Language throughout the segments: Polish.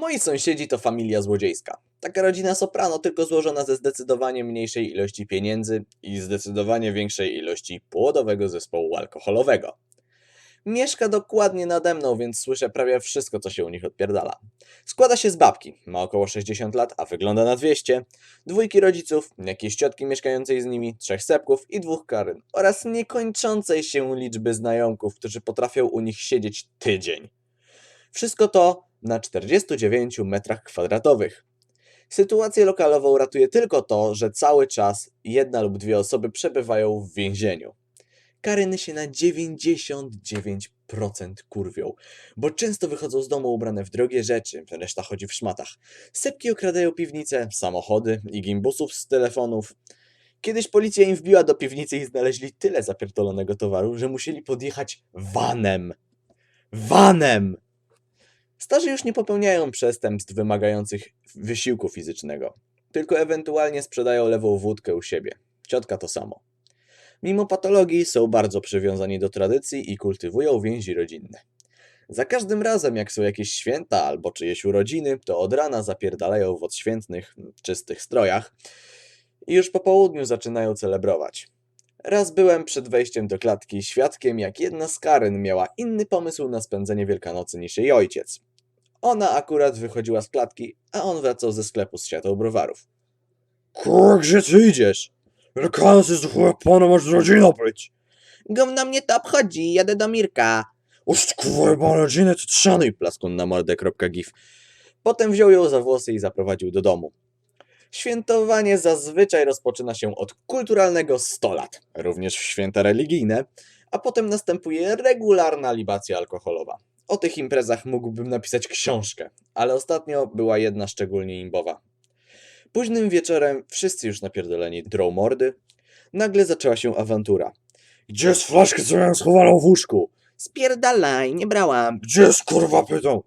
Moi sąsiedzi to familia złodziejska. Taka rodzina soprano, tylko złożona ze zdecydowanie mniejszej ilości pieniędzy i zdecydowanie większej ilości płodowego zespołu alkoholowego. Mieszka dokładnie nade mną, więc słyszę prawie wszystko, co się u nich odpierdala. Składa się z babki, ma około 60 lat, a wygląda na 200, dwójki rodziców, jakiejś ciotki mieszkającej z nimi, trzech sepków i dwóch karyn oraz niekończącej się liczby znajomków, którzy potrafią u nich siedzieć tydzień. Wszystko to na 49 metrach kwadratowych. Sytuację lokalową ratuje tylko to, że cały czas jedna lub dwie osoby przebywają w więzieniu. Karyny się na 99% kurwią, bo często wychodzą z domu ubrane w drogie rzeczy, reszta chodzi w szmatach. Sepki okradają piwnice, samochody i gimbusów z telefonów. Kiedyś policja im wbiła do piwnicy i znaleźli tyle zapierdolonego towaru, że musieli podjechać vanem. Vanem! Starzy już nie popełniają przestępstw wymagających wysiłku fizycznego, tylko ewentualnie sprzedają lewą wódkę u siebie. Ciotka to samo. Mimo patologii są bardzo przywiązani do tradycji i kultywują więzi rodzinne. Za każdym razem, jak są jakieś święta albo czyjeś urodziny, to od rana zapierdalają w odświętnych, czystych strojach i już po południu zaczynają celebrować. Raz byłem przed wejściem do klatki świadkiem, jak jedna z Karen miała inny pomysł na spędzenie Wielkanocy niż jej ojciec. Ona akurat wychodziła z klatki, a on wracał ze sklepu z siatą browarów. Kurwa, ty idziesz? Do chuja pana, masz z rodziną być. Gówno mnie to obchodzi, jadę do Mirka. Ty kurwa, rodzinę, to trzanuj. Plaskun na mordę.gif. Potem wziął ją za włosy i zaprowadził do domu. Świętowanie zazwyczaj rozpoczyna się od kulturalnego 100 lat, również w święta religijne, a potem następuje regularna libacja alkoholowa. O tych imprezach mógłbym napisać książkę, ale ostatnio była jedna szczególnie imbowa. Późnym wieczorem wszyscy już napierdoleni drą mordy, nagle zaczęła się awantura. Gdzie jest flaszka, co miałem schowaną w łóżku? Spierdalaj, nie brałam. Gdzie jest kurwa, pytał?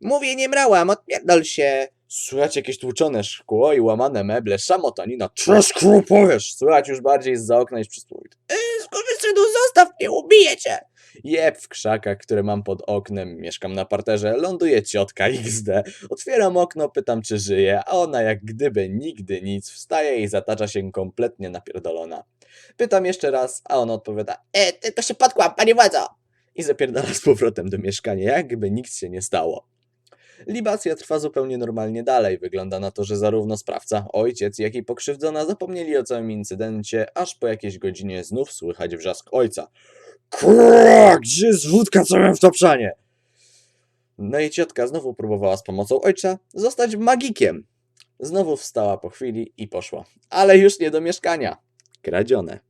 Mówię, nie brałam, odpierdol się. Słychać jakieś tłuczone szkło i łamane meble, szamotanina. Cześć, kurwa, powiesz. Słychać już bardziej z za okna niż przez płód. Yy, skurwysynu, zostaw mnie, ubiję cię! Jeb w krzakach, które mam pod oknem, mieszkam na parterze, ląduje ciotka XD. Otwieram okno, pytam czy żyje, a ona jak gdyby nigdy nic wstaje i zatacza się kompletnie napierdolona. Pytam jeszcze raz, a ona odpowiada, e, tylko się podkłam, panie władzo! I zapierdala z powrotem do mieszkania, jakby nic się nie stało. Libacja trwa zupełnie normalnie dalej. Wygląda na to, że zarówno sprawca, ojciec, jak i pokrzywdzona zapomnieli o całym incydencie, aż po jakiejś godzinie znów słychać wrzask ojca. Kurwa, gdzie jest wódka, co miałem w tapszanie? No i ciotka znowu próbowała z pomocą ojca zostać magikiem. Znowu wstała po chwili i poszła. Ale już nie do mieszkania. Kradzione.